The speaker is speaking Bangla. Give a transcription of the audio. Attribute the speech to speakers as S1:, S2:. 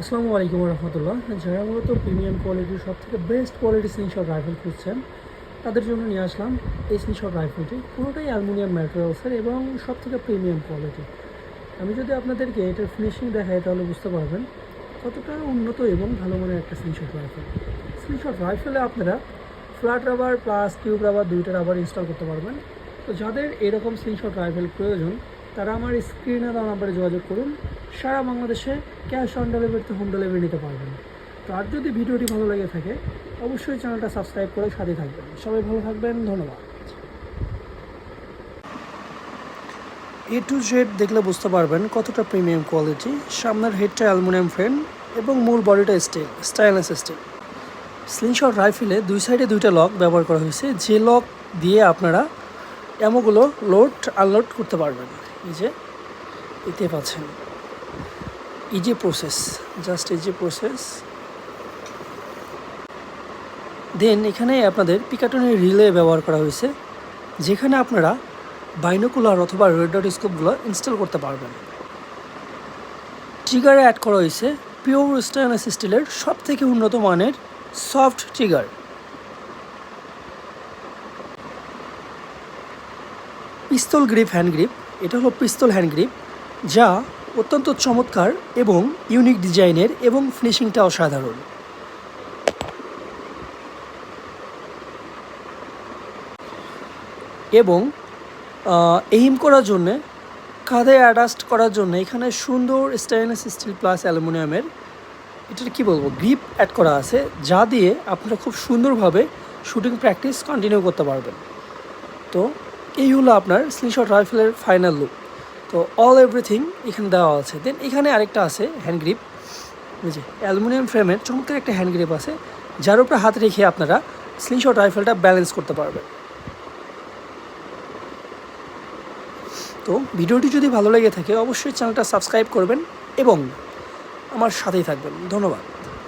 S1: আসসালামু আলাইকুম রহমতুল্লাহ। যারা মূলত প্রিমিয়াম কোয়ালিটির সব থেকে বেস্ট কোয়ালিটি স্লিংশট রাইফেল খুঁজছেন, তাদের জন্য নিয়ে আসলাম এই স্লিংশট রাইফেলটি। পুরোটাই অ্যালুমিনিয়াম ম্যাটেরিয়ালসের এবং সব থেকে প্রিমিয়াম কোয়ালিটি। আমি যদি আপনাদেরকে এটার ফিনিশিং দেখাই, তাহলে বুঝতে পারবেন কতটা উন্নত এবং ভালো মানের একটা স্লিংশট রাইফেল। স্লিংশট রাইফেলে আপনারা flat rubber plus tube rubber দুইটা রাবার ইনস্টল করতে পারবেন। তো যাদের এরকম স্লিংশট রাইফেল প্রয়োজন, তারা আমার স্ক্রিনে দেওয়া নাম্বারে যোগাযোগ করুন। সারা বাংলাদেশে ক্যাশ অন ডেলিভারিতে হোম ডেলিভারি নিতে পারবেন। তো আর যদি ভিডিওটি ভালো লেগে থাকে, অবশ্যই চ্যানেলটা সাবস্ক্রাইব করে সাথে থাকবেন। সবাই ভালো থাকবেন, ধন্যবাদ। এ টু জেড দেখলে বুঝতে পারবেন কতটা প্রিমিয়াম কোয়ালিটি সামনের হেডটা অ্যালুমিনিয়াম ফ্রেম এবং মূল বডিটা স্টিল স্টাইলেস স্টিল স্লিংশট রাইফেলে দুই সাইডে দুইটা লক ব্যবহার করা হয়েছে। যে লক দিয়ে আপনারা এমোগুলো লোড আনলোড করতে পারবেন। এই যে এতে পাচ্ছেন। এই প্রসেস জাস্ট এই প্রসেস দেন এখানে আপনাদের পিকাটনের রিলে ব্যবহার করা হয়েছে, যেখানে আপনারা বাইনোকুলার অথবা রেড ডট স্কোপগুলো ইনস্টল করতে পারবেন। ট্রিগারে অ্যাড করা হয়েছে পিওর স্টেনলেস স্টিলের সব থেকে উন্নত মানের soft trigger pistol grip hand grip এটা হলো পিস্তল হ্যান্ড গ্রিপ যা অত্যন্ত চমৎকার এবং ইউনিক ডিজাইনের এবং ফিনিশিংটা অসাধারণ। এবং এইম করার জন্যে, কাঁধে অ্যাডাস্ট করার জন্য এখানে সুন্দর স্টেনলেস স্টিল প্লাস অ্যালুমিনিয়ামের এটার কী বলব গ্রিপ অ্যাড করা আছে, যা দিয়ে আপনারা খুব সুন্দরভাবে শুটিং প্র্যাকটিস কন্টিনিউ করতে পারবেন। তো, এই হলো আপনার স্লিংশট রাইফেলের ফাইনাল লুক তো অল এভরিথিং এখানে দেওয়া আছে। দেন এখানে আরেকটা আছে হ্যান্ড গ্রিপ বুঝি অ্যালুমিনিয়াম ফ্রেমের চমৎকার একটা হ্যান্ড গ্রিপ আছে। যার উপরে হাত রেখে আপনারা স্লিংশট রাইফেলটা ব্যালেন্স করতে পারবেন। তো ভিডিওটি যদি ভালো লেগে থাকে, অবশ্যই চ্যানেলটা সাবস্ক্রাইব করবেন এবং আমার সাথেই থাকবেন। ধন্যবাদ।